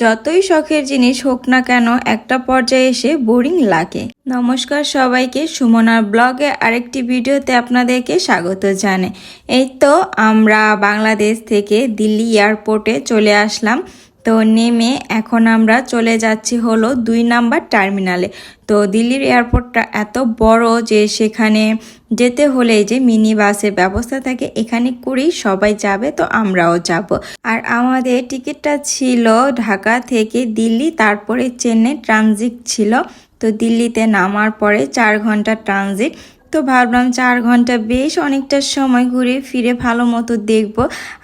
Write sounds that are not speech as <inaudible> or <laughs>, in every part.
যতই শখের জিনিস হোক না কেন, একটা পর্যায়ে এসে বোরিং লাগে। নমস্কার সবাইকে, সুমনার ব্লগে আরেকটি ভিডিওতে আপনাদেরকে স্বাগত জানে এই তো আমরা বাংলাদেশ থেকে দিল্লি এয়ারপোর্টে চলে আসলাম। তো নেমে এখন আমরা চলে যাচ্ছি হলো দুই নাম্বার টার্মিনালে। তো দিল্লির এয়ারপোর্টটা এত বড় যে সেখানে যেতে হলে যে মিনি বাসের ব্যবস্থা থাকে, এখানে করেই সবাই যাবে, তো আমরাও যাব। আর আমাদের টিকিটটা ছিল ঢাকা থেকে দিল্লি, তারপরে চেন্নাই ট্রানজিট ছিল। তো দিল্লিতে নামার পরে চার ঘণ্টা ট্রানজিট। তো ভাবলাম চার ঘণ্টা বেশ অনেকটা সময় ঘুরে ফিরে ভালো মতো দেখব।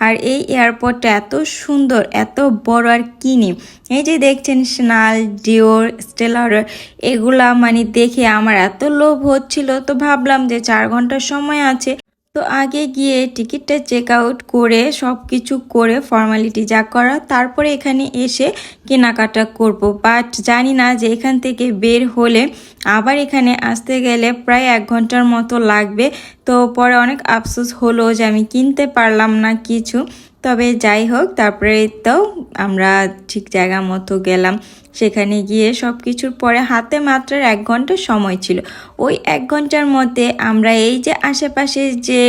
আর এই এয়ারপোর্টটা এত সুন্দর, এত বড় আর কিনি এই যে দেখছেন স্নাল ডিওর স্টেলার এগুলা মানে দেখে আমার এত লোভ হচ্ছিল। তো ভাবলাম যে চার ঘণ্টার সময় আছে। তো আগে গিয়ে টিকিটটা চেক আউট করে সব কিছু করে ফর্মালিটি যা করা তারপরে এখানে এসে কেনাকাটা করব। বাট জানি না যে এখান থেকে বের হলে আবার এখানে আসতে গেলে প্রায় এক ঘণ্টার মতো লাগবে। তো পরে অনেক আফসোস হলো যে আমি কিনতে পারলাম না কিছু। তবে যাই হোক, তারপরে তো আমরা ঠিক জায়গা মতো গেলাম। সেখানে গিয়ে সব কিছুর পরে হাতে মাত্র এক ঘণ্টা সময় ছিল। ওই এক ঘণ্টার মধ্যে আমরা এই যে আশেপাশে যে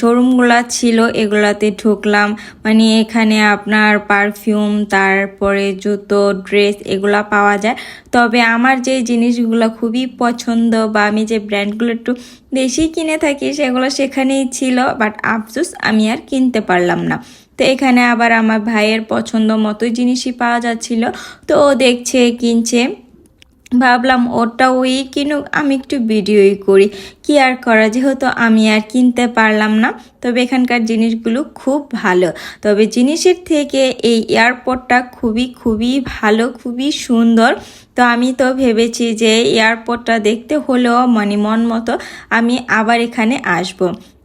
শোরুমগুলো ছিল, এগুলাতে ঢুকলাম। মানে এখানে আপনার পারফিউম তারপরে জুতো ড্রেস এগুলা পাওয়া যায়। তবে আমার যে জিনিসগুলো খুবই পছন্দ বা আমি যে ব্র্যান্ডগুলো একটু বেশি কিনে থাকি, সেগুলো সেখানেই ছিল। বাট আফসোস, আমি আর কিনতে পারলাম না। তো এখানে আবার আমার ভাইয়ের পছন্দ মতোই জিনিসই পাওয়া যাচ্ছিল। তো ও দেখছে, কিনছে। ভাবলাম ওটা ওই কিনুক, আমি একটু ভিডিওই করি। কি আর করা, যেহেতু আমি আর কিনতে পারলাম না। তবে এখানকার জিনিসগুলো খুব ভালো। তবে জিনিসের থেকে এই এয়ারপোর্টটা খুবই খুবই ভালো, খুবই সুন্দর। তো আমি তো ভেবেছি যে এয়ারপোর্টটা দেখতে হলেও মানে মন মতো আমি আবার এখানে আসব।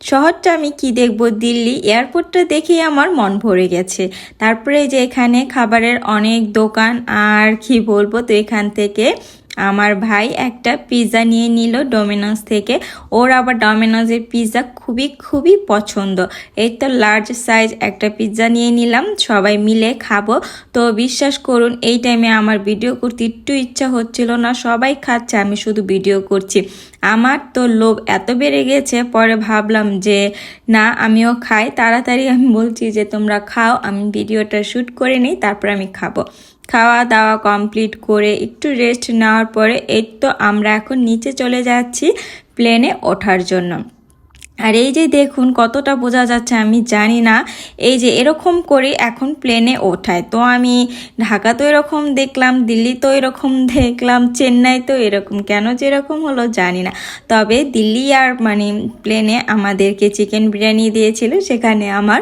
শহরটা আমি কি দেখব? দিল্লি এয়ারপোর্টটা দেখেই আমার মন ভরে গেছে। তারপরে যে এখানে খাবারের অনেক দোকান, আর কি বলব? তো এখান থেকে আমার ভাই একটা পিৎজা নিয়ে নিল ডোমিনোস থেকে। ওর আবার ডোমিনোসের পিৎজা খুবই খুবই পছন্দ। এই তো লার্জ সাইজ একটা পিৎজা নিয়ে নিলাম, সবাই মিলে খাব। তো বিশ্বাস করুন, এই টাইমে আমার ভিডিও করতে একটু ইচ্ছা হচ্ছিল না, সবাই খাচ্ছে, আমি শুধু ভিডিও করছি। আমার তো লোভ এত বেড়ে গেছে, পরে ভাবলাম যে, না, আমিও খাই। তাড়াতাড়ি আমি বলছি যে, তোমরা খাও, আমি ভিডিওটা শ্যুট করে নিই, তারপর আমি খাব। খাওয়া দাওয়া কমপ্লিট করে একটু রেস্ট নেওয়ার পরে এই তো আমরা এখন নিচে চলে যাচ্ছি প্লেনে ওঠার জন্য। আর এই যে দেখুন কতটা বোঝা যাচ্ছে আমি জানি না। এই যে এরকম করে এখন প্লেনে ওঠায়। তো আমি ঢাকা তো এরকম দেখলাম, দিল্লি তো এরকম দেখলাম, চেন্নাই তো এরকম। কেন যে এরকম হলো জানি না। তবে দিল্লি আর মানে প্লেনে আমাদেরকে চিকেন বিরিয়ানি দিয়েছিল, সেখানে আমার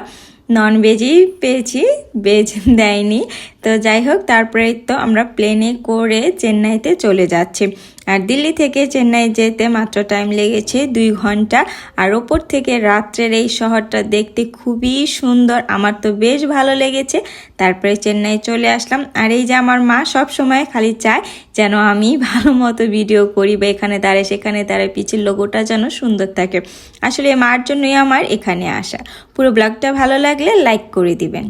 নন ভেজই পেয়েছি ভেজ দেয়নি। তো যাই হোক, তারপরে তো আমরা প্লেনে করে চেন্নাইতে চলে যাচ্ছি। আর দিল্লি থেকে চেন্নাই যেতে মাত্র টাইম লেগেছে দুই ঘণ্টা। আর ওপর থেকে রাত্রের এই শহরটা দেখতে খুবই সুন্দর। আমার তো বেশ ভালো লেগেছে। তারপরে চেন্নাই চলে আসলাম। আর এই যে আমার মা সব সময় খালি চায় যেন আমি <laughs> ভালো মতো ভিডিও করি বা এখানে দাঁড়ায়, সেখানে দাঁড়ায়। পিছের লোগোটা যেন সুন্দর থাকে। আসলে মার জন্যই আমার এখানে আসা। পুরো ব্লগটা ভালো লাগলে লাইক করে দিবেন।